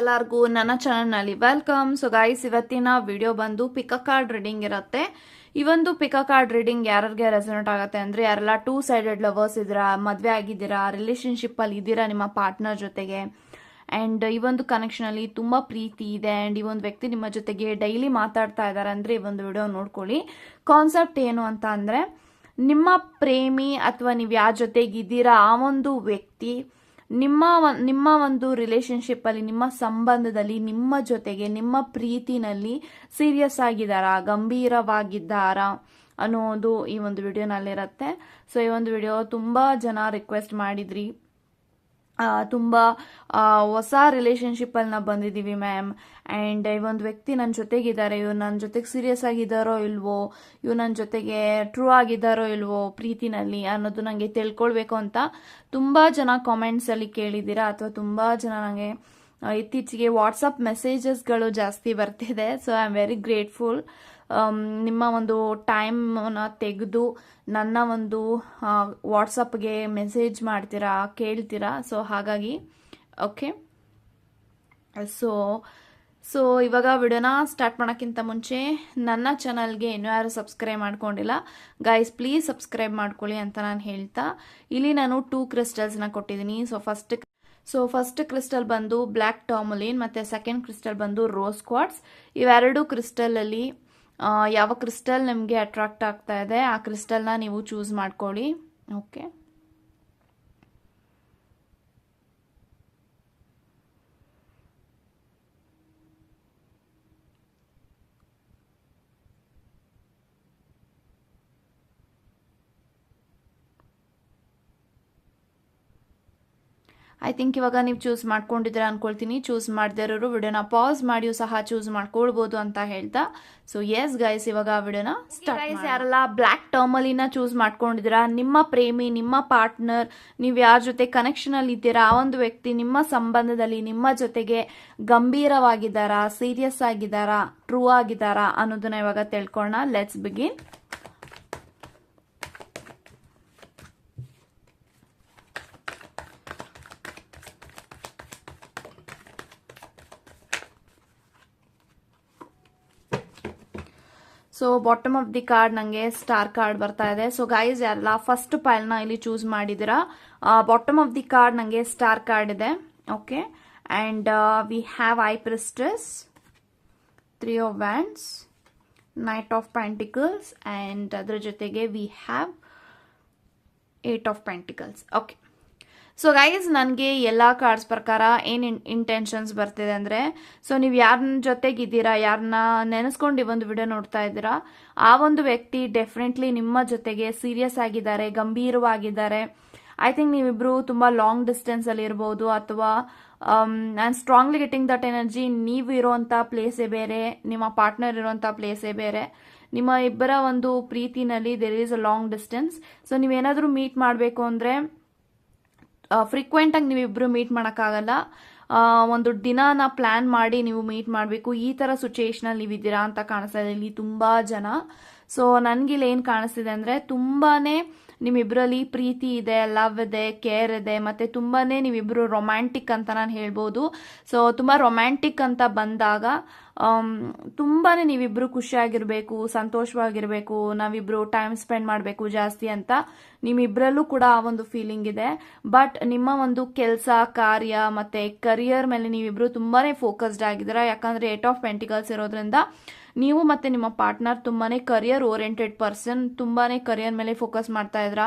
ಎಲ್ಲರಿಗೂ ನನ್ನ ಚಾನಲ್ನಲ್ಲಿ ವೆಲ್ಕಮ್ ಸೊ ಗೈಸ್ ಇವತ್ತಿನ ವಿಡಿಯೋ ಬಂದು ಪಿಕ ಕಾರ್ಡ್ ರೀಡಿಂಗ್ ಇರುತ್ತೆ. ಈ ಒಂದು ಪಿಕ ಕಾರ್ಡ್ ರೀಡಿಂಗ್ ಯಾರಿಗೆ ರೆಸನೇಟ್ ಆಗುತ್ತೆ ಅಂದ್ರೆ ಯಾರೆಲ್ಲ ಟೂ ಸೈಡೆಡ್ ಲವರ್ಸ್ ಇದ್ದೀರಾ, ಮದುವೆ ಆಗಿದ್ದೀರಾ ರಿಲೇಶನ್ಶಿಪ್ ಅಲ್ಲಿ ಇದ್ದೀರಾ ನಿಮ್ಮ ಪಾರ್ಟ್ನರ್ ಜೊತೆಗೆ. ಆ್ಯಂಡ್ ಈ ಒಂದು ಕನೆಕ್ಷನ್ ಅಲ್ಲಿ ತುಂಬಾ ಪ್ರೀತಿ ಇದೆ. ಆ್ಯಂಡ್ ಈ ಒಂದು ವ್ಯಕ್ತಿ ನಿಮ್ಮ ಜೊತೆಗೆ ಡೈಲಿ ಮಾತಾಡ್ತಾ ಇದ್ದಾರೆ ಅಂದ್ರೆ ಈ ಒಂದು ವಿಡಿಯೋ ನೋಡ್ಕೊಳ್ಳಿ. ಕಾನ್ಸೆಪ್ಟ್ ಏನು ಅಂತ ಅಂದ್ರೆ ನಿಮ್ಮ ಪ್ರೇಮಿ ಅಥವಾ ನೀವು ಯಾರ ಜೊತೆಗಿದ್ದೀರಾ ಆ ಒಂದು ವ್ಯಕ್ತಿ ನಿಮ್ಮ ನಿಮ್ಮ ಒಂದು ರಿಲೇಶನ್ಶಿಪ್ ಅಲ್ಲಿ, ನಿಮ್ಮ ಸಂಬಂಧದಲ್ಲಿ, ನಿಮ್ಮ ಜೊತೆಗೆ, ನಿಮ್ಮ ಪ್ರೀತಿನಲ್ಲಿ ಸೀರಿಯಸ್ ಆಗಿದ್ದಾರಾ? ಗಂಭೀರವಾಗಿದ್ದಾರಾ? ಅನ್ನೋದು ಈ ಒಂದು ವಿಡಿಯೋನಲ್ಲಿರುತ್ತೆ ಸೊ ಈ ಒಂದು ವಿಡಿಯೋ ತುಂಬಾ ಜನ ರಿಕ್ವೆಸ್ಟ್ ಮಾಡಿದ್ರಿ. ತುಂಬಾ ಹೊಸ ರಿಲೇಶನ್ಶಿಪ್ ಅಲ್ಲಿ ನಾವು ಬಂದಿದ್ದೀವಿ ಮ್ಯಾಮ್ ಆ್ಯಂಡ್ ಒಂದು ವ್ಯಕ್ತಿ ನನ್ನ ಜೊತೆಗಿದ್ದಾರೆ ಇವ್ರು ನನ್ನ ಜೊತೆಗೆ ಸೀರಿಯಸ್ ಆಗಿದ್ದಾರೋ ಇಲ್ವೋ, ಇವ್ರು ನನ್ನ ಜೊತೆಗೆ ಟ್ರೂ ಆಗಿದ್ದಾರೋ ಇಲ್ವೋ ಪ್ರೀತಿನಲ್ಲಿ ಅನ್ನೋದು ನನಗೆ ತಿಳ್ಕೊಳ್ಬೇಕು ಅಂತ ತುಂಬಾ ಜನ ಕಾಮೆಂಟ್ಸ್ ಅಲ್ಲಿ ಕೇಳಿದ್ದೀರಾ, ಅಥವಾ ತುಂಬಾ ಜನ ನನಗೆ ಇತ್ತೀಚೆಗೆ ವಾಟ್ಸಪ್ ಮೆಸೇಜಸ್ಗಳು ಜಾಸ್ತಿ ಬರ್ತಿದೆ. So I am very grateful ನಿಮ್ಮ ಒಂದು ಟೈಮ್ನ ತೆಗೆದು ನನ್ನ ಒಂದು ವಾಟ್ಸಪ್ಗೆ ಮೆಸೇಜ್ ಮಾಡ್ತೀರಾ, ಕೇಳ್ತೀರಾ? ಸೊ ಹಾಗಾಗಿ ಓಕೆ ಸೊ ಸೊ ಇವಾಗ ವಿಡಿಯೋನ ಸ್ಟಾರ್ಟ್ ಮಾಡೋಕ್ಕಿಂತ ಮುಂಚೆ ನನ್ನ ಚಾನಲ್ಗೆ ಇನ್ನೂ ಯಾರು ಸಬ್ಸ್ಕ್ರೈಬ್ ಮಾಡ್ಕೊಂಡಿಲ್ಲ ಗೈಸ್ ಪ್ಲೀಸ್ ಸಬ್ಸ್ಕ್ರೈಬ್ ಮಾಡ್ಕೊಳ್ಳಿ ಅಂತ ನಾನು ಹೇಳ್ತಾ, ಇಲ್ಲಿ ನಾನು ಟೂ ಕ್ರಿಸ್ಟಲ್ಸ್ನ ಕೊಟ್ಟಿದ್ದೀನಿ. So first so first crystal ಬಂದು ಬ್ಲ್ಯಾಕ್ ಟಾಮಲಿನ್ ಮತ್ತು ಸೆಕೆಂಡ್ ಕ್ರಿಸ್ಟಲ್ ಬಂದು ರೋಸ್ ಕ್ವಾಟ್ಸ್ ಇವೆರಡು ಕ್ರಿಸ್ಟಲಲ್ಲಿ ಯಾವ ಕ್ರಿಸ್ಟಲ್ ನಿಮಗೆ ಅಟ್ರಾಕ್ಟ್ ಆಗ್ತಾ ಇದೆ ಆ ಕ್ರಿಸ್ಟಲ್ನ ನೀವು ಚೂಸ್ ಮಾಡ್ಕೊಳ್ಳಿ. ಓಕೆ ಐ ಥಿಂಕ್ ಇವಾಗ ನೀವು ಚೂಸ್ ಮಾಡ್ಕೊಂಡಿದ್ರೆ ಅನ್ಕೊಳ್ತೀನಿ. ಚೂಸ್ ಮಾಡದೇ ಇರೋರು ವಿಡಿಯೋನ ಪಾಸ್ ಮಾಡಿಯೂ ಸಹ ಚೂಸ್ ಮಾಡ್ಕೊಳ್ಬೋದು ಅಂತ ಹೇಳ್ತಾ. ಸೊ ಎಸ್ ಗೈಸ್ ಇವಾಗ ವಿಡಿಯೋನ ಗೈಸ್ ಯಾರೆಲ್ಲ ಬ್ಲ್ಯಾಕ್ ಟರ್ಮಲಿನ ಚೂಸ್ ಮಾಡ್ಕೊಂಡಿದ್ದೀರಾ? ನಿಮ್ಮ ಪ್ರೇಮಿ ನಿಮ್ಮ ಪಾರ್ಟ್ನರ್ ನೀವು ಯಾರ ಜೊತೆ ಕನೆಕ್ಷನ್ ಅಲ್ಲಿ ಇದ್ದೀರಾ? ಆ ಒಂದು ವ್ಯಕ್ತಿ ನಿಮ್ಮ ಸಂಬಂಧದಲ್ಲಿ ನಿಮ್ಮ ಜೊತೆಗೆ ಗಂಭೀರವಾಗಿದ್ದಾರಾ? ಸೀರಿಯಸ್ ಆಗಿದ್ದಾರಾ? ಟ್ರೂ ಆಗಿದ್ದಾರಾ ಅನ್ನೋದನ್ನ ಇವಾಗ ತಿಳ್ಕೊಳ್ಳೋಣ. Let's begin so bottom of the card ನನಗೆ ಸ್ಟಾರ್ ಕಾರ್ಡ್ ಬರ್ತಾ ಇದೆ. ಸೊ ಗೈಸ್ ಎಲ್ಲ ಫಸ್ಟ್ನ ಇಲ್ಲಿ ಚೂಸ್ ಮಾಡಿದ್ದೀರಾ? ಬಾಟಮ್ ಆಫ್ ದಿ ಕಾರ್ಡ್ ನನಗೆ ಸ್ಟಾರ್ ಕಾರ್ಡ್ ಇದೆ. Okay and we have high priestess three of wands knight of pentacles and ಅದರ ಜೊತೆಗೆ we have eight of pentacles okay so guys ನನಗೆ ಎಲ್ಲ ಕಾರ್ಡ್ಸ್ ಪ್ರಕಾರ ಏನು ಇಂಟೆನ್ಷನ್ಸ್ ಬರ್ತಿದೆ ಅಂದರೆ ಸೊ ನೀವು ಯಾರನ್ನ ಜೊತೆಗಿದ್ದೀರಾ ಯಾರನ್ನ ನೆನೆಸ್ಕೊಂಡು ಈ ಒಂದು ವಿಡಿಯೋ ನೋಡ್ತಾ ಇದ್ದೀರಾ, ಆ ಒಂದು ವ್ಯಕ್ತಿ ಡೆಫಿನೆಟ್ಲಿ ನಿಮ್ಮ ಜೊತೆಗೆ ಸೀರಿಯಸ್ ಆಗಿದ್ದಾರೆ, ಗಂಭೀರವಾಗಿದ್ದಾರೆ. ಐ ಥಿಂಕ್ ನೀವಿಬ್ರು ತುಂಬ ಲಾಂಗ್ ಡಿಸ್ಟೆನ್ಸ್ ಅಲ್ಲಿ ಇರ್ಬೋದು, ಅಥವಾ and strongly getting that energy ನೀವು ಇರೋಂಥ ಪ್ಲೇಸೇ ಬೇರೆ, ನಿಮ್ಮ ಪಾರ್ಟ್ನರ್ ಇರೋವಂಥ ಪ್ಲೇಸೇ ಬೇರೆ, ನಿಮ್ಮ ಇಬ್ಬರ ಒಂದು ಪ್ರೀತಿನಲ್ಲಿ there is a long distance so ನೀವೇನಾದರೂ ಮೀಟ್ ಮಾಡಬೇಕು ಅಂದರೆ ಫ್ರೀಕ್ವೆಂಟ್ ಆಗಿ ನೀವಿಬ್ರು ಮೀಟ್ ಮಾಡೋಕ್ಕಾಗಲ್ಲ. ಒಂದು ದಿನಾನ ಪ್ಲಾನ್ ಮಾಡಿ ನೀವು ಮೀಟ್ ಮಾಡಬೇಕು. ಈ ಥರ ಸಿಚುಯೇಷನಲ್ಲಿ ನೀವಿದ್ದೀರಾ ಅಂತ ಕಾಣಿಸ್ತಾ ಇದೆ ಇಲ್ಲಿ ತುಂಬ ಜನ. ಸೊ ಇಲ್ಲಿ ಏನು ಕಾಣಿಸ್ತಿದೆ ಅಂದರೆ ತುಂಬಾನೇ ನಿಮ್ಮಿಬ್ಬರಲ್ಲಿ ಪ್ರೀತಿ ಇದೆ ಲವ್ ಇದೆ ಕೇರ್ ಇದೆ, ಮತ್ತು ತುಂಬಾನೇ ನೀವಿಬ್ಬರು ರೊಮ್ಯಾಂಟಿಕ್ ಅಂತ ನಾನು ಹೇಳ್ಬೋದು. ಸೊ ತುಂಬ ರೊಮ್ಯಾಂಟಿಕ್ ಅಂತ ಬಂದಾಗ ತುಂಬಾನೇ ನೀವಿಬ್ರು ಖುಷಿಯಾಗಿರ್ಬೇಕು, ಸಂತೋಷವಾಗಿರ್ಬೇಕು, ನಾವಿಬ್ರು ಟೈಮ್ ಸ್ಪೆಂಡ್ ಮಾಡಬೇಕು ಜಾಸ್ತಿ ಅಂತ ನಿಮ್ಮಿಬ್ರಲ್ಲೂ ಕೂಡ ಆ ಒಂದು ಫೀಲಿಂಗ್ ಇದೆ. ಬಟ್ ನಿಮ್ಮ ಒಂದು ಕೆಲಸ, ಕಾರ್ಯ ಮತ್ತೆ ಕರಿಯರ್ ಮೇಲೆ ನೀವಿಬ್ರು ತುಂಬಾನೇ ಫೋಕಸ್ಡ್ ಆಗಿದ್ದೀರಾ. ಯಾಕಂದ್ರೆ ಏಟ್ ಆಫ್ ಪೆಂಟಿಕಲ್ಸ್ ಇರೋದ್ರಿಂದ ನೀವು ಮತ್ತೆ ನಿಮ್ಮ ಪಾರ್ಟ್ನರ್ ತುಂಬಾನೇ ಕರಿಯರ್ ಓರಿಯೆಂಟೆಡ್ ಪರ್ಸನ್ ತುಂಬಾನೇ ಕರಿಯರ್ ಮೇಲೆ ಫೋಕಸ್ ಮಾಡ್ತಾ ಇದ್ದೀರಾ.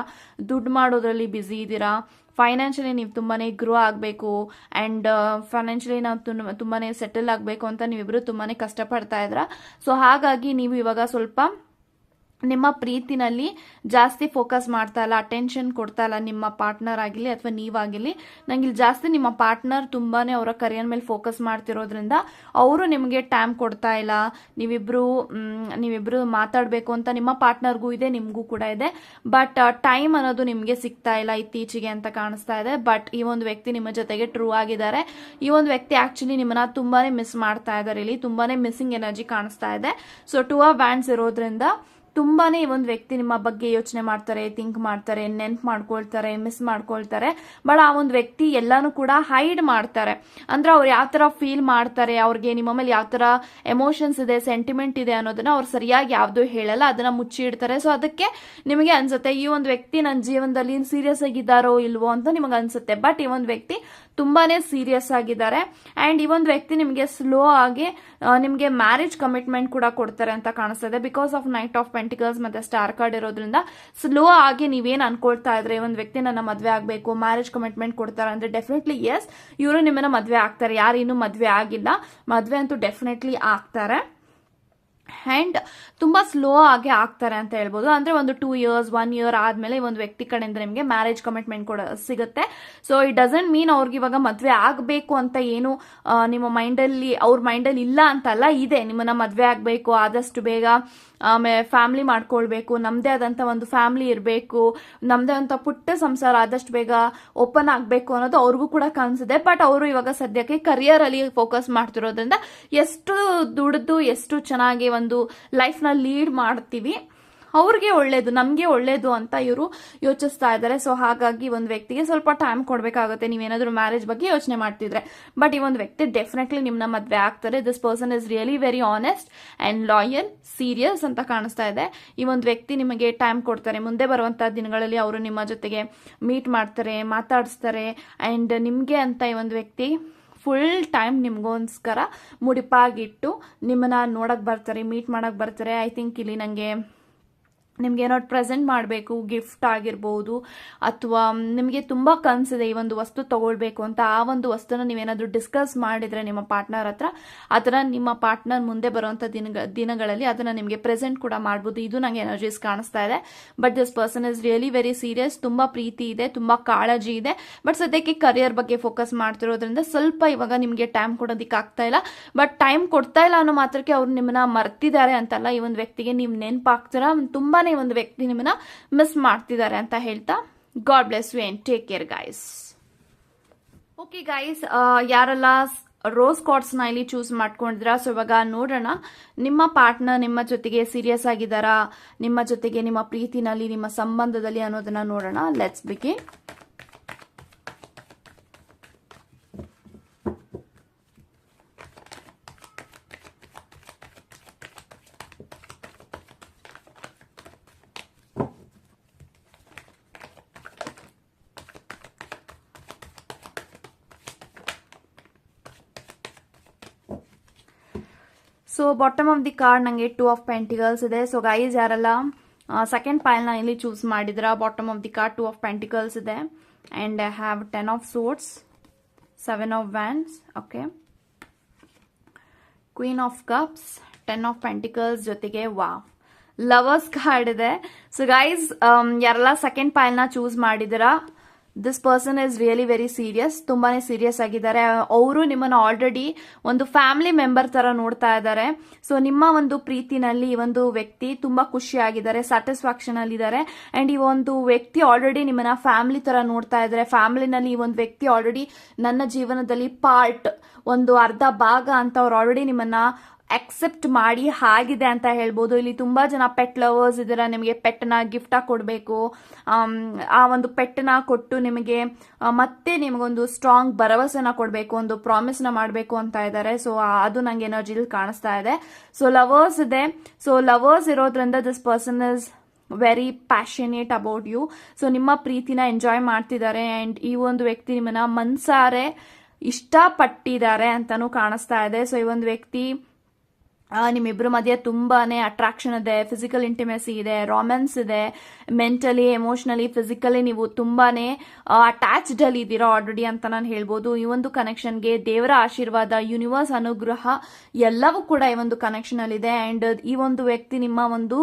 ದುಡ್ಡು ಮಾಡೋದ್ರಲ್ಲಿ ಬ್ಯುಸಿ ಇದ್ದೀರಾ. ಫೈನಾನ್ಷಿಯಲಿ ನೀವು ತುಂಬಾ ಗ್ರೋ ಆಗಬೇಕು ಆ್ಯಂಡ್ ಫೈನಾನ್ಷಿಯಲಿ ನಾವು ತುಂಬಾ ಸೆಟಲ್ ಆಗಬೇಕು ಅಂತ ನೀವಿಬ್ಬರು ತುಂಬಾ ಕಷ್ಟಪಡ್ತಾ ಇದ್ರ ಸೊ ಹಾಗಾಗಿ ನೀವು ಇವಾಗ ಸ್ವಲ್ಪ ನಿಮ್ಮ ಪ್ರೀತಿನಲ್ಲಿ ಜಾಸ್ತಿ ಫೋಕಸ್ ಮಾಡ್ತಾ ಇಲ್ಲ ಅಟೆನ್ಷನ್ ಕೊಡ್ತಾ ಇಲ್ಲ ನಿಮ್ಮ ಪಾರ್ಟ್ನರ್ ಆಗಿರಲಿ ಅಥವಾ ನೀವಾಗಿರಲಿ, ನಂಗೆ ಇಲ್ಲಿ ಜಾಸ್ತಿ ನಿಮ್ಮ ಪಾರ್ಟ್ನರ್ ತುಂಬಾನೇ ಅವರ ಕರಿಯರ್ ಮೇಲೆ ಫೋಕಸ್ ಮಾಡ್ತಿರೋದ್ರಿಂದ ಅವರು ನಿಮಗೆ ಟೈಮ್ ಕೊಡ್ತಾ ಇಲ್ಲ. ನೀವಿಬ್ರು ನೀವಿಬ್ರು ಮಾತಾಡಬೇಕು ಅಂತ ನಿಮ್ಮ ಪಾರ್ಟ್ನರ್ಗೂ ಇದೆ, ನಿಮಗೂ ಕೂಡ ಇದೆ. ಬಟ್ ಟೈಮ್ ಅನ್ನೋದು ನಿಮಗೆ ಸಿಗ್ತಾ ಇಲ್ಲ ಇತ್ತೀಚೆಗೆ ಅಂತ ಕಾಣಿಸ್ತಾ ಇದೆ. ಬಟ್ ಈ ಒಂದು ವ್ಯಕ್ತಿ ನಿಮ್ಮ ಜೊತೆಗೆ ಟ್ರೂ ಆಗಿದ್ದಾರೆ. ಈ ಒಂದು ವ್ಯಕ್ತಿ ಆಕ್ಚುಲಿ ನಿಮ್ಮನ್ನ ತುಂಬಾನೇ ಮಿಸ್ ಮಾಡ್ತಾ ಇದ್ದಾರೆ ಇಲ್ಲಿ. ತುಂಬಾನೇ ಮಿಸ್ಸಿಂಗ್ ಎನರ್ಜಿ ಕಾಣಿಸ್ತಾ ಇದೆ. ಸೊ ಟೂ ಆ ಬ್ಯಾಂಡ್ಸ್ ಇರೋದ್ರಿಂದ ತುಂಬಾನೇ ಒಂದು ವ್ಯಕ್ತಿ ನಿಮ್ಮ ಬಗ್ಗೆ ಯೋಚನೆ ಮಾಡ್ತಾರೆ ಥಿಂಕ್ ಮಾಡ್ತಾರೆ, ನೆನ್ಪು ಮಾಡ್ಕೊಳ್ತಾರೆ ಮಿಸ್ ಮಾಡ್ಕೊಳ್ತಾರೆ, ಬಟ್ ಆ ಒಂದು ವ್ಯಕ್ತಿ ಎಲ್ಲಾನು ಕೂಡ ಹೈಡ್ ಮಾಡ್ತಾರೆ. ಅಂದ್ರೆ ಅವ್ರು ಯಾವ ತರ ಫೀಲ್ ಮಾಡ್ತಾರೆ, ಅವ್ರಿಗೆ ನಿಮ್ಮ ಮೇಲೆ ಯಾವ ತರ ಎಮೋಷನ್ಸ್ ಇದೆ ಸೆಂಟಿಮೆಂಟ್ ಇದೆ ಅನ್ನೋದನ್ನ ಅವ್ರು ಸರಿಯಾಗಿ ಯಾವ್ದು ಹೇಳಲ್ಲ, ಅದನ್ನ ಮುಚ್ಚಿ ಇಡ್ತಾರೆ ಸೊ ಅದಕ್ಕೆ ನಿಮಗೆ ಅನ್ಸುತ್ತೆ, ಈ ಒಂದು ವ್ಯಕ್ತಿ ನನ್ನ ಜೀವನದಲ್ಲಿ ಸೀರಿಯಸ್ ಆಗಿದ್ದಾರೋ ಇಲ್ವೋ ಅಂತ ನಿಮಗೆ ಅನ್ಸುತ್ತೆ. ಬಟ್ ಈ ಒಂದು ವ್ಯಕ್ತಿ ತುಂಬಾನೇ ಸೀರಿಯಸ್ ಆಗಿದ್ದಾರೆ. ಅಂಡ್ ಈ ಒಂದು ವ್ಯಕ್ತಿ ನಿಮಗೆ ಸ್ಲೋ ಆಗಿ ನಿಮಗೆ ಮ್ಯಾರೇಜ್ ಕಮಿಟ್ಮೆಂಟ್ ಕೂಡ ಕೊಡ್ತಾರೆ ಅಂತ ಕಾಣಿಸ್ತದೆ because of knight of pentacles ಮತ್ತೆ ಸ್ಟಾರ್ ಕಾರ್ಡ್ ಇರೋದ್ರಿಂದ ಸ್ಲೋ ಆಗಿ ನೀವೇನ್ ಅನ್ಕೊಳ್ತಾ ಇದ್ರೆ ಈ ಒಂದು ವ್ಯಕ್ತಿ ನನ್ನ ಮದ್ವೆ ಆಗಬೇಕು ಮ್ಯಾರೇಜ್ ಕಮಿಟ್ಮೆಂಟ್ ಕೊಡ್ತಾರೆ ಅಂದ್ರೆ ಡೆಫಿನೆಟ್ಲಿ ಎಸ್ ಇವರು ನಿಮ್ಮನ್ನ ಮದ್ವೆ ಆಗ್ತಾರೆ. ಯಾರು ಇನ್ನೂ ಮದ್ವೆ ಆಗಿಲ್ಲ. ಮದ್ವೆ ಅಂತೂ ಡೆಫಿನೆಟ್ಲಿ ಆಗ್ತಾರೆ. ಆ್ಯಂಡ್ ತುಂಬ ಸ್ಲೋ ಆಗಿ ಆಗ್ತಾರೆ ಅಂತ ಹೇಳ್ಬೋದು. ಅಂದರೆ ಒಂದು ಟೂ ಇಯರ್ಸ್ ಒನ್ ಇಯರ್ ಆದಮೇಲೆ ಒಂದು ವ್ಯಕ್ತಿ ಕಡೆಯಿಂದ ನಿಮಗೆ ಮ್ಯಾರೇಜ್ ಕಮಿಟ್ಮೆಂಟ್ ಕೂಡ ಸಿಗುತ್ತೆ. ಸೊ ಇಟ್ ಡಸಂಟ್ ಮೀನ್ ಅವ್ರಿಗೆ ಇವಾಗ ಮದುವೆ ಆಗಬೇಕು ಅಂತ ಏನು ನಿಮ್ಮ ಮೈಂಡಲ್ಲಿ ಅವ್ರ ಮೈಂಡಲ್ಲಿ ಇಲ್ಲ ಅಂತಲ್ಲ ಇದೆ. ನಿಮ್ಮನ್ನ ಮದುವೆ ಆಗಬೇಕು, ಆದಷ್ಟು ಬೇಗ ಆಮೇಲೆ ಫ್ಯಾಮಿಲಿ ಮಾಡ್ಕೊಳ್ಬೇಕು ನಮ್ಮದೇ ಆದಂಥ ಒಂದು ಫ್ಯಾಮಿಲಿ ಇರಬೇಕು ನಮ್ಮದೇ ಅಂತ ಪುಟ್ಟ ಸಂಸಾರ ಆದಷ್ಟು ಬೇಗ ಓಪನ್ ಆಗಬೇಕು ಅನ್ನೋದು ಅವ್ರಿಗೂ ಕೂಡ ಕಾಣಿಸಿದೆ ಬಟ್ ಅವರು ಇವಾಗ ಸದ್ಯಕ್ಕೆ ಕರಿಯರ್ ಅಲ್ಲಿ ಫೋಕಸ್ ಮಾಡ್ತಿರೋದ್ರಿಂದ ಎಷ್ಟು ದುಡಿದು, ಎಷ್ಟು ಚೆನ್ನಾಗಿ ಒಂದು ಲೈಫ್ನ ಲೀಡ್ ಮಾಡ್ತೀವಿ. ಅವ್ರಿಗೆ ಒಳ್ಳೇದು, ನಮಗೆ ಒಳ್ಳೇದು ಅಂತ ಇವರು ಯೋಚಿಸ್ತಾ ಇದ್ದಾರೆ. ಸೊ ಹಾಗಾಗಿ ಒಂದು ವ್ಯಕ್ತಿಗೆ ಸ್ವಲ್ಪ ಟೈಮ್ ಕೊಡಬೇಕಾಗುತ್ತೆ. ನೀವೇನಾದರೂ ಮ್ಯಾರೇಜ್ ಬಗ್ಗೆ ಯೋಚನೆ ಮಾಡ್ತಿದ್ರೆ. ಬಟ್ ಈ ಒಂದು ವ್ಯಕ್ತಿ ಡೆಫಿನೆಟ್ಲಿ ನಿಮ್ಮನ್ನ ಮದುವೆ ಆಗ್ತಾರೆ. This person is really very honest and loyal serious ಅಂತ ಕಾಣಿಸ್ತಾ ಇದೆ. ಈ ಒಂದು ವ್ಯಕ್ತಿ ನಿಮಗೆ ಟೈಮ್ ಕೊಡ್ತಾರೆ. ಮುಂದೆ ಬರುವಂಥ ದಿನಗಳಲ್ಲಿ ಅವರು ನಿಮ್ಮ ಜೊತೆಗೆ ಮೀಟ್ ಮಾಡ್ತಾರೆ, ಮಾತಾಡಿಸ್ತಾರೆ. ಆ್ಯಂಡ್ ನಿಮಗೆ ಅಂತ ಈ ಒಂದು ವ್ಯಕ್ತಿ ಫುಲ್ ಟೈಮ್ ನಿಮಗೋಸ್ಕರ ಮುಡಿಪಾಗಿಟ್ಟು ನಿಮ್ಮನ್ನ ನೋಡಕ್ ಬರ್ತಾರೆ ಮೀಟ್ ಮಾಡಕ್ ಬರ್ತಾರೆ. ಐ ಥಿಂಕ್ ಇಲ್ಲಿ ನನಗೆ ನಿಮ್ಗೆ ಏನೋ ಪ್ರೆಸೆಂಟ್ ಮಾಡಬೇಕು ಗಿಫ್ಟ್ ಆಗಿರ್ಬೋದು, ಅಥವಾ ನಿಮಗೆ ತುಂಬ ಕನಸಿದೆ ಈ ಒಂದು ವಸ್ತು ತಗೊಳ್ಬೇಕು ಅಂತ, ಆ ಒಂದು ವಸ್ತುನ ನೀವೇನಾದರೂ ಡಿಸ್ಕಸ್ ಮಾಡಿದರೆ ನಿಮ್ಮ ಪಾರ್ಟ್ನರ್ ಹತ್ರ ಅದನ್ನ ನಿಮ್ಮ ಪಾರ್ಟ್ನರ್ ಮುಂದೆ ಬರುವಂಥ ದಿನ ದಿನಗಳಲ್ಲಿ ಅದನ್ನು ನಿಮಗೆ ಪ್ರೆಸೆಂಟ್ ಕೂಡ ಮಾಡ್ಬೋದು. ಇದು ನನಗೆ ಎನರ್ಜೀಸ್ ಕಾಣಿಸ್ತಾ ಇದೆ. But this person is really very serious ತುಂಬ ಪ್ರೀತಿ ಇದೆ, ತುಂಬ ಕಾಳಜಿ ಇದೆ. ಬಟ್ ಸದ್ಯಕ್ಕೆ ಕರಿಯರ್ ಬಗ್ಗೆ ಫೋಕಸ್ ಮಾಡ್ತಿರೋದ್ರಿಂದ ಸ್ವಲ್ಪ ಇವಾಗ ನಿಮಗೆ ಟೈಮ್ ಕೊಡೋದಕ್ಕೆ ಆಗ್ತಾ ಇಲ್ಲ. ಬಟ್ ಟೈಮ್ ಕೊಡ್ತಾ ಇಲ್ಲ ಅನ್ನೋ ಮಾತ್ರಕ್ಕೆ ಅವ್ರು ನಿಮ್ಮನ್ನ ಮರ್ತಿದ್ದಾರೆ ಅಂತಲ್ಲ ಈ ಒಂದು ವ್ಯಕ್ತಿಗೆ. ನೀವು ನೆನಪಾಗ್ತೀರಾ? ತುಂಬಾನೇ ಒಂದು ವ್ಯಕ್ತಿ ನಿಮ್ಮನ್ನ ಮಿಸ್ ಮಾಡ್ತಿದ್ದಾರೆ ಅಂತ ಹೇಳ್ತಾ God bless you and take care guys okay guys ಯಾರೆಲ್ಲ ರೋಸ್ ಕಾರ್ಡ್ಸ್ನ ಇಲ್ಲಿ ಚೂಸ್ ಮಾಡ್ಕೊಂಡಿದ್ರ ಸೊ ಇವಾಗ ನೋಡೋಣ. ನಿಮ್ಮ ಪಾರ್ಟ್ನರ್ ನಿಮ್ಮ ಜೊತೆಗೆ ಸೀರಿಯಸ್ ಆಗಿದ್ದಾರಾ? ನಿಮ್ಮ ಜೊತೆಗೆ ನಿಮ್ಮ ಪ್ರೀತಿನಲ್ಲಿ, ನಿಮ್ಮ ಸಂಬಂಧದಲ್ಲಿ ಅನ್ನೋದನ್ನ ನೋಡೋಣ. ಲೆಟ್ಸ್ ಬಿಗಿ so bottom of the card ನನಗೆ ಟೂ ಆಫ್ ಪೆಂಟಿಕಲ್ಸ್ ಇದೆ. ಸೊ ಗೈಸ್ ಯಾರೆಲ್ಲ ಸೆಕೆಂಡ್ ಪೈಲ್ನ ಇಲ್ಲಿ ಚೂಸ್ ಮಾಡಿದ್ರ bottom of the card two of pentacles ಇದೆ. And I have ten of swords seven of wands okay queen of cups ten of pentacles ಜೊತೆಗೆ ವಾ lovers card ಇದೆ. So guys ಯಾರೆಲ್ಲ second ಪೈಲ್ನ choose ಮಾಡಿದಿರಾ this person is really very serious ತುಂಬಾನೇ serious ಆಗಿದ್ದಾರೆ. ಅವರು ನಿಮ್ಮನ್ನು ಆಲ್ರೆಡಿ ಒಂದು ಫ್ಯಾಮಿಲಿ ಮೆಂಬರ್ ತರ ನೋಡ್ತಾ ಇದ್ದಾರೆ. ಸೊ ನಿಮ್ಮ ಒಂದು ಪ್ರೀತಿನಲ್ಲಿ ಈ ಒಂದು ವ್ಯಕ್ತಿ ತುಂಬಾ ಖುಷಿಯಾಗಿದ್ದಾರೆ ಸ್ಯಾಟಿಸ್ಫ್ಯಾಕ್ಷನ್ ಅಲ್ಲಿ ಇದಾರೆ ಅಂಡ್ ಈ ಒಂದು ವ್ಯಕ್ತಿ ಆಲ್ರೆಡಿ ನಿಮ್ಮನ್ನ ಫ್ಯಾಮಿಲಿ ತರ ನೋಡ್ತಾ ಇದ್ದಾರೆ. ಫ್ಯಾಮಿಲಿನಲ್ಲಿ ಈ ಒಂದು ವ್ಯಕ್ತಿ ಆಲ್ರೆಡಿ ನನ್ನ ಜೀವನದಲ್ಲಿ ಪಾರ್ಟ್ ಒಂದು ಅರ್ಧ ಭಾಗ ಅಂತ ಅವ್ರು ಆಲ್ರೆಡಿ ನಿಮ್ಮನ್ನ ಅಕ್ಸೆಪ್ಟ್ ಮಾಡಿ ಆಗಿದೆ ಅಂತ ಹೇಳ್ಬೋದು. ಇಲ್ಲಿ ತುಂಬಾ ಜನ ಪೆಟ್ ಲವರ್ಸ್ ಇದರ ನಿಮಗೆ ಪೆಟ್ನ ಗಿಫ್ಟ್ ಆಗಿ ಕೊಡಬೇಕು. ಆ ಒಂದು ಪೆಟ್ನ ಕೊಟ್ಟು ನಿಮಗೆ ಮತ್ತೆ ನಿಮಗೊಂದು ಸ್ಟ್ರಾಂಗ್ ಭರವಸೆನ ಕೊಡಬೇಕು, ಒಂದು ಪ್ರಾಮಿಸ್ನ ಮಾಡಬೇಕು ಅಂತ ಇದ್ದಾರೆ. ಸೊ ಅದು ನಂಗೆ ಎನರ್ಜಿಲಿ ಕಾಣಿಸ್ತಾ ಇದೆ. ಸೊ ಲವರ್ಸ್ ಇದೆ. ಸೊ ಲವರ್ಸ್ ಇರೋದ್ರಿಂದ this person is very passionate about you so ನಿಮ್ಮ ಪ್ರೀತಿನ ಎಂಜಾಯ್ ಮಾಡ್ತಿದ್ದಾರೆ. ಅಂಡ್ ಈ ಒಂದು ವ್ಯಕ್ತಿ ನಿಮ್ಮನ್ನ ಮನ್ಸಾರೆ, ಇಷ್ಟಪಟ್ಟಿದ್ದಾರೆ ಅಂತಾನೂ ಕಾಣಿಸ್ತಾ ಇದೆ. ಸೊ ಈ ಒಂದು ವ್ಯಕ್ತಿ ನಿಮ್ಮಿಬ್ಬರ ಮಧ್ಯೆ ತುಂಬಾನೇ ಅಟ್ರಾಕ್ಷನ್ ಇದೆ ಫಿಸಿಕಲ್ ಇಂಟಿಮೆಸಿ ಇದೆ ರೊಮ್ಯಾನ್ಸ್ ಇದೆ. ಮೆಂಟಲಿ ಎಮೋಷ್ನಲಿ ಫಿಸಿಕಲಿ ನೀವು ತುಂಬಾನೇ ಅಟ್ಯಾಚ್ಡ್ ಅಲ್ಲಿ ಇದ್ದೀರಾ ಆಲ್ರೆಡಿ ಅಂತ ನಾನು ಹೇಳ್ಬೋದು. ಈ ಒಂದು ಕನೆಕ್ಷನ್ಗೆ ದೇವರ ಆಶೀರ್ವಾದ ಯೂನಿವರ್ಸ್ ಅನುಗ್ರಹ ಎಲ್ಲವೂ ಕೂಡ ಈ ಒಂದು ಕನೆಕ್ಷನ್ ಅಲ್ಲಿ ಇದೆ ಅಂಡ್ ಈ ಒಂದು ವ್ಯಕ್ತಿ ನಿಮ್ಮ ಒಂದು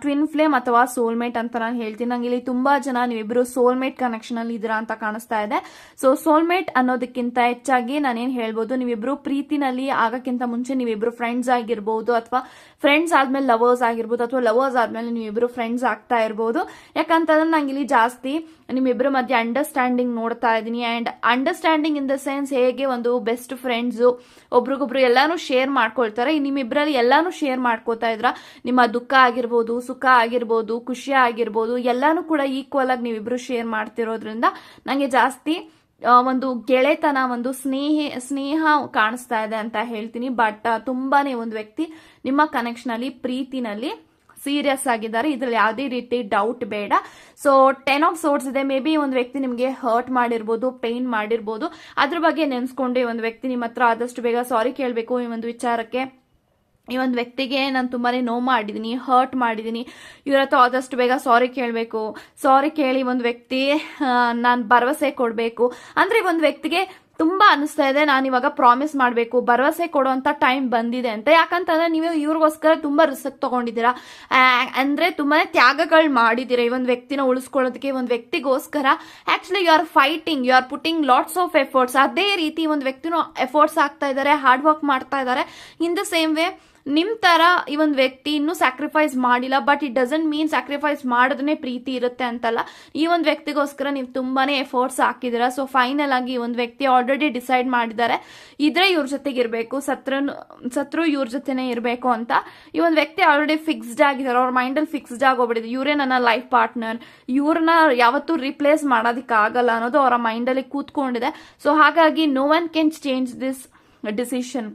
ಟ್ವಿನ್ ಫ್ಲೇಮ್ ಅಥವಾ ಸೋಲ್ಮೇಟ್ ಅಂತ ನಾನು ಹೇಳ್ತೀನಿ. ನಂಗೆ ಇಲ್ಲಿ ತುಂಬಾ ಜನ ನೀವಿಬ್ರು ಸೋಲ್ಮೇಟ್ ಕನೆಕ್ಷನ್ ಅಲ್ಲಿ ಇದ್ರ ಅಂತ ಕಾಣಿಸ್ತಾ ಇದೆ. ಸೊ ಸೋಲ್ಮೇಟ್ ಅನ್ನೋದಕ್ಕಿಂತ ಹೆಚ್ಚಾಗಿ ನಾನೇನ್ ಹೇಳ್ಬೋದು, ನೀವಿಬ್ರು ಪ್ರೀತಿನಲ್ಲಿ ಆಗಕ್ಕಿಂತ ಮುಂಚೆ ನೀವಿಬ್ರು ಫ್ರೆಂಡ್ಸ್ ಆಗಿರ್ಬೋದು ಅಥವಾ ಫ್ರೆಂಡ್ಸ್ ಆದ್ಮೇಲೆ ಲವರ್ಸ್ ಆಗಿರ್ಬೋದು ಅಥವಾ ಲವರ್ಸ್ ಆದ್ಮೇಲೆ ನೀವಿಬ್ರು ಫ್ರೆಂಡ್ಸ್ ಆಗ್ತಾ ಇರ್ಬೋದು. ಯಾಕಂತಂದ್ರೆ ನಂಗೆ ಇಲ್ಲಿ ಜಾಸ್ತಿ ನಿಮ್ಮಿಬ್ಬರ ಮಧ್ಯೆ ಅಂಡರ್ಸ್ಟ್ಯಾಂಡಿಂಗ್ ನೋಡ್ತಾ ಇದ್ದೀನಿ. And understanding in the sense ಹೇಗೆ ಒಂದು ಬೆಸ್ಟ್ ಫ್ರೆಂಡ್ಸ್ ಒಬ್ರಿಗೊಬ್ರು ಎಲ್ಲಾನು ಶೇರ್ ಮಾಡ್ಕೊಳ್ತಾರೆ. ಈ ನಿಮ್ಮಿಬ್ಬರಲ್ಲಿ ಎಲ್ಲಾನು ಶೇರ್ ಮಾಡ್ಕೋತಾ ಇದ್ರ. ನಿಮ್ಮ ದುಃಖ ಆಗಿರ್ಬೋದು, ಸುಖ ಆಗಿರ್ಬೋದು, ಖುಷಿ ಆಗಿರ್ಬೋದು ಎಲ್ಲಾನು ಕೂಡ ಈಕ್ವಲ್ ಆಗಿ ನೀವಿಬ್ರು ಶೇರ್ ಮಾಡ್ತಿರೋದ್ರಿಂದ ನಂಗೆ ಜಾಸ್ತಿ ಒಂದು ಗೆಳೆತನ, ಒಂದು ಸ್ನೇಹ ಸ್ನೇಹ ಕಾಣಿಸ್ತಾ ಇದೆ ಅಂತ ಹೇಳ್ತೀನಿ. ಬಟ್ ತುಂಬಾನೇ ಒಂದು ವ್ಯಕ್ತಿ ನಿಮ್ಮ ಕನೆಕ್ಷನ್ ಅಲ್ಲಿ ಪ್ರೀತಿನಲ್ಲಿ ಸೀರಿಯಸ್ ಆಗಿದ್ದಾರೆ. ಇದ್ರಲ್ಲಿ ಯಾವುದೇ ರೀತಿ ಡೌಟ್ ಬೇಡ. ಸೊ ಟೆನ್ ಆಫ್ ಸೋರ್ಟ್ಸ್ ಇದೆ. ಮೇ ಬಿ ಒಂದು ವ್ಯಕ್ತಿ ನಿಮಗೆ ಹರ್ಟ್ ಮಾಡಿರ್ಬೋದು ಪೇನ್ ಮಾಡಿರ್ಬೋದು. ಅದ್ರ ಬಗ್ಗೆ ನೆನೆಸ್ಕೊಂಡು ಒಂದು ವ್ಯಕ್ತಿ ನಿಮ್ಮ ಆದಷ್ಟು ಬೇಗ ಸಾರಿ ಕೇಳಬೇಕು, ಈ ಒಂದು ವಿಚಾರಕ್ಕೆ ಈ ಒಂದು ವ್ಯಕ್ತಿಗೆ ನಾನು ತುಂಬಾನೇ ನೋವು ಮಾಡಿದ್ದೀನಿ ಹರ್ಟ್ ಮಾಡಿದ್ದೀನಿ ಇವ್ರ ಹತ್ರ ಆದಷ್ಟು ಬೇಗ ಸಾರಿ ಕೇಳಬೇಕು. ಸಾರಿ ಕೇಳಿ ಒಂದು ವ್ಯಕ್ತಿ ನಾನು ಭರವಸೆ ಕೊಡಬೇಕು. ಅಂದ್ರೆ ಒಂದು ವ್ಯಕ್ತಿಗೆ ತುಂಬಾ ಅನಿಸ್ತಾ ಇದೆ, ನಾನು ಇವಾಗ ಪ್ರಾಮಿಸ್ ಮಾಡಬೇಕು, ಭರವಸೆ ಕೊಡುವಂತ ಟೈಮ್ ಬಂದಿದೆ ಅಂತ. ಯಾಕಂತಂದ್ರೆ ನೀವು ಇವ್ರಿಗೋಸ್ಕರ ತುಂಬಾ ರಿಸ್ಕ್ ತಗೊಂಡಿದ್ದೀರಾ. ಅಂದ್ರೆ ತುಂಬಾನೇ ತ್ಯಾಗಗಳು ಮಾಡಿದ್ದೀರಾ ಈ ಒಂದು ವ್ಯಕ್ತಿನ ಉಳಿಸ್ಕೊಳ್ಳೋದಕ್ಕೆ ಒಂದು ವ್ಯಕ್ತಿಗೋಸ್ಕರ. Actually you are fighting you are putting lots of efforts ಅದೇ ರೀತಿ ಒಂದು ವ್ಯಕ್ತಿನೂ ಎಫರ್ಟ್ಸ್ ಆಗ್ತಾ ಇದ್ದಾರೆ ಹಾರ್ಡ್ ವರ್ಕ್ ಮಾಡ್ತಾ ಇದ್ದಾರೆ. ಇನ್ ದ ಸೇಮ್ ವೇ ನಿಮ್ ತರ ಈ ಒಂದು ವ್ಯಕ್ತಿ ಇನ್ನೂ ಸ್ಯಾಕ್ರಿಫೈಸ್ ಮಾಡಿಲ್ಲ but it doesn't mean sacrifice ಮಾಡಿದ್ರೆ ಪ್ರೀತಿ ಇರುತ್ತೆ ಅಂತಲ್ಲ. ಈ ಒಂದು ವ್ಯಕ್ತಿಗೋಸ್ಕರ ನೀವು ತುಂಬಾನೇ ಎಫರ್ಟ್ಸ್ ಹಾಕಿದಿರ. ಸೊ ಫೈನಲ್ ಆಗಿ ಈ ಒಂದು ವ್ಯಕ್ತಿ ಆಲ್ರೆಡಿ ಡಿಸೈಡ್ ಮಾಡಿದ್ದಾರೆ. ಇದ್ರೆ ಇವ್ರ ಜೊತೆಗೆ ಇರಬೇಕು ಸತ್ರ ಸತ್ರು ಇವ್ರ ಜೊತೆನೇ ಇರಬೇಕು ಅಂತ. ಈ ಒಂದು ವ್ಯಕ್ತಿ ಆಲ್ರೆಡಿ ಫಿಕ್ಸ್ಡ್ ಆಗಿದ್ದಾರೆ ಅವ್ರ ಮೈಂಡಲ್ಲಿ ಫಿಕ್ಸ್ಡ್ ಆಗೋಗ್ಬಿಟ್ಟಿದೆ. ಇವರೇ ನನ್ನ ಲೈಫ್ ಪಾರ್ಟ್ನರ್ ಇವ್ರನ್ನ ಯಾವತ್ತೂ ರಿಪ್ಲೇಸ್ ಮಾಡೋದಕ್ಕಾಗಲ್ಲ ಅನ್ನೋದು ಅವರ ಮೈಂಡಲ್ಲಿ ಕೂತ್ಕೊಂಡಿದೆ. ಸೊ ಹಾಗಾಗಿ no one can change this decision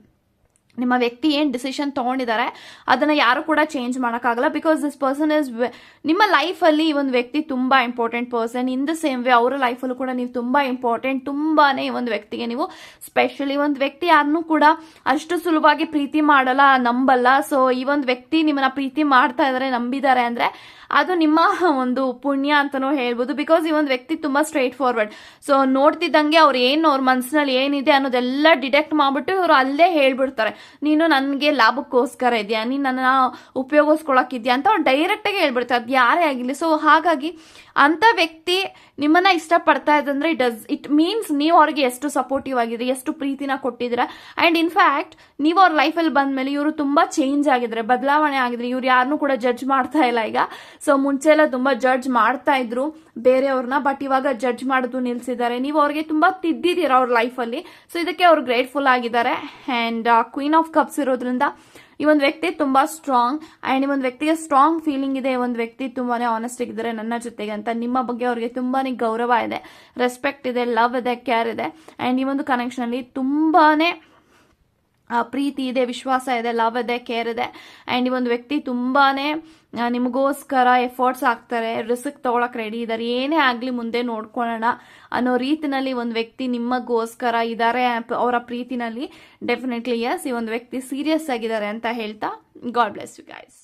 ನಿಮ್ಮ ವ್ಯಕ್ತಿ ಏನು ಡಿಸಿಷನ್ ತೊಗೊಂಡಿದ್ದಾರೆ ಅದನ್ನು ಯಾರು ಕೂಡ ಚೇಂಜ್ ಮಾಡೋಕ್ಕಾಗಲ್ಲ. ಬಿಕಾಸ್ ದಿಸ್ ಪರ್ಸನ್ ಇಸ್ ನಿಮ್ಮ ಲೈಫಲ್ಲಿ ಈ ಒಂದು ವ್ಯಕ್ತಿ ತುಂಬ important person in the same way ಅವರ ಲೈಫಲ್ಲೂ ಕೂಡ ನೀವು ತುಂಬ ಇಂಪಾರ್ಟೆಂಟ್ ತುಂಬಾನೇ ಈ ಒಂದು ವ್ಯಕ್ತಿಗೆ ನೀವು ಸ್ಪೆಷಲಿ ಒಂದು ವ್ಯಕ್ತಿ ಯಾರನ್ನೂ ಕೂಡ ಅಷ್ಟು ಸುಲಭವಾಗಿ ಪ್ರೀತಿ ಮಾಡಲ್ಲ, ನಂಬಲ್ಲ. ಸೊ ಈ ಒಂದು ವ್ಯಕ್ತಿ ನಿಮ್ಮನ್ನ ಪ್ರೀತಿ ಮಾಡ್ತಾ ಇದ್ದಾರೆ ನಂಬಿದ್ದಾರೆ ಅಂದರೆ ಅದು ನಿಮ್ಮ ಒಂದು ಪುಣ್ಯ ಅಂತಲೂ ಹೇಳ್ಬೋದು. ಬಿಕಾಸ್ ಈ ಒಂದು ವ್ಯಕ್ತಿ ತುಂಬ ಸ್ಟ್ರೈಟ್ ಫಾರ್ವರ್ಡ್ ಸೊ ನೋಡ್ತಿದ್ದಂಗೆ ಅವ್ರು ಏನು ಅವ್ರ ಮನಸ್ಸಿನಲ್ಲಿ ಏನಿದೆ ಅನ್ನೋದೆಲ್ಲ ಡಿಟೆಕ್ಟ್ ಮಾಡಿಬಿಟ್ಟು ಇವರು ಅಲ್ಲೇ ಹೇಳ್ಬಿಡ್ತಾರೆ. ನೀನು ನನಗೆ ಲಾಭಕ್ಕೋಸ್ಕರ ಇದೆಯಾ? ನೀನು ನನ್ನ ಉಪಯೋಗಿಸ್ಕೊಳಕ್ಕಿದ್ಯಾ ಅಂತ ಅವ್ನು ಡೈರೆಕ್ಟಾಗಿ ಹೇಳ್ಬಿಡ್ತಾರೆ ಅದು ಯಾರೇ ಆಗಿರಲಿ ಸೊ ಹಾಗಾಗಿ ಅಂಥ ವ್ಯಕ್ತಿ ನಿಮ್ಮನ್ನ ಇಷ್ಟಪಡ್ತಾ ಇದ್ದಂದ್ರೆ ಇಟ್ ಡಸ್ ಇಟ್ ಮೀನ್ಸ್ ನೀವು ಅವ್ರಿಗೆ ಎಷ್ಟು ಸಪೋರ್ಟಿವ್ ಆಗಿದ್ರಿ ಎಷ್ಟು ಪ್ರೀತಿನ ಕೊಟ್ಟಿದ್ದೀರಾ? ಆ್ಯಂಡ್ ಇನ್ಫ್ಯಾಕ್ಟ್ ನೀವು ಅವ್ರ ಲೈಫಲ್ಲಿ ಬಂದ್ಮೇಲೆ ಇವರು ತುಂಬ ಚೇಂಜ್ ಆಗಿದ್ರೆ ಬದಲಾವಣೆ ಆಗಿದ್ರೆ ಇವ್ರು ಯಾರನ್ನೂ ಕೂಡ ಜಡ್ಜ್ ಮಾಡ್ತಾ ಇಲ್ಲ ಈಗ. ಸೊ ಮುಂಚೆ ಎಲ್ಲ ತುಂಬ ಜಡ್ಜ್ ಮಾಡ್ತಾ ಇದ್ರು ಬೇರೆಯವ್ರನ್ನ ಬಟ್ ಇವಾಗ ಜಡ್ಜ್ ಮಾಡೋದು ನಿಲ್ಸಿದ್ದಾರೆ. ನೀವು ಅವ್ರಿಗೆ ತುಂಬ ತಿದ್ದಿದ್ದೀರಾ ಅವ್ರ ಲೈಫಲ್ಲಿ ಸೊ ಇದಕ್ಕೆ ಅವ್ರು ಗ್ರೇಟ್ಫುಲ್ ಆಗಿದ್ದಾರೆ. ಆ್ಯಂಡ್ ಕ್ವೀನ್ ಆಫ್ ಕಪ್ಸ್ ಇರೋದ್ರಿಂದ ಈ ಒಂದು ವ್ಯಕ್ತಿ ತುಂಬಾ ಸ್ಟ್ರಾಂಗ್ ಅಂಡ್ ಈ ಒಂದು ವ್ಯಕ್ತಿಗೆ ಸ್ಟ್ರಾಂಗ್ ಫೀಲಿಂಗ್ ಇದೆ. ಈ ಒಂದು ವ್ಯಕ್ತಿ ತುಂಬಾನೇ ಆನೆಸ್ಟ್ ಆಗಿದ್ದಾರೆ ನನ್ನ ಜೊತೆಗೆ ಅಂತ. ನಿಮ್ಮ ಬಗ್ಗೆ ಅವರಿಗೆ ತುಂಬಾನೇ ಗೌರವ ಇದೆ ರೆಸ್ಪೆಕ್ಟ್ ಇದೆ ಲವ್ ಇದೆ ಕೇರ್ ಇದೆ. ಅಂಡ್ ಈ ಒಂದು ಕನೆಕ್ಷನ್ ಅಲ್ಲಿ ತುಂಬಾನೇ ಪ್ರೀತಿ ಇದೆ ವಿಶ್ವಾಸ ಇದೆ ಲವ್ ಇದೆ ಕೇರ್ ಇದೆ. ಆ್ಯಂಡ್ ಈ ಒಂದು ವ್ಯಕ್ತಿ ತುಂಬಾನೇ ಆ, ನಿಮಗೋಸ್ಕರ ಎಫರ್ಟ್ಸ್ ಆಗ್ತಾರೆ ರಿಸ್ಕ್ ತಗೊಳಕ್ ರೆಡಿ ಇದ್ದಾರೆ ಏನೇ ಆಗಲಿ ಮುಂದೆ ನೋಡ್ಕೊಳ್ಳೋಣ ಅನ್ನೋ ರೀತಿನಲ್ಲಿ ಒಂದು ವ್ಯಕ್ತಿ ನಿಮಗೋಸ್ಕರ ಇದ್ದಾರೆ ಅವರ ಪ್ರೀತಿನಲ್ಲಿ ಡೆಫಿನೆಟ್ಲಿ ಎಸ್ ಈ ಒಂದು ವ್ಯಕ್ತಿ ಸೀರಿಯಸ್ ಆಗಿದ್ದಾರೆ ಅಂತ ಹೇಳ್ತಾ ಗಾಡ್ ಬ್ಲೆಸ್ ಯು ಗೈಸ್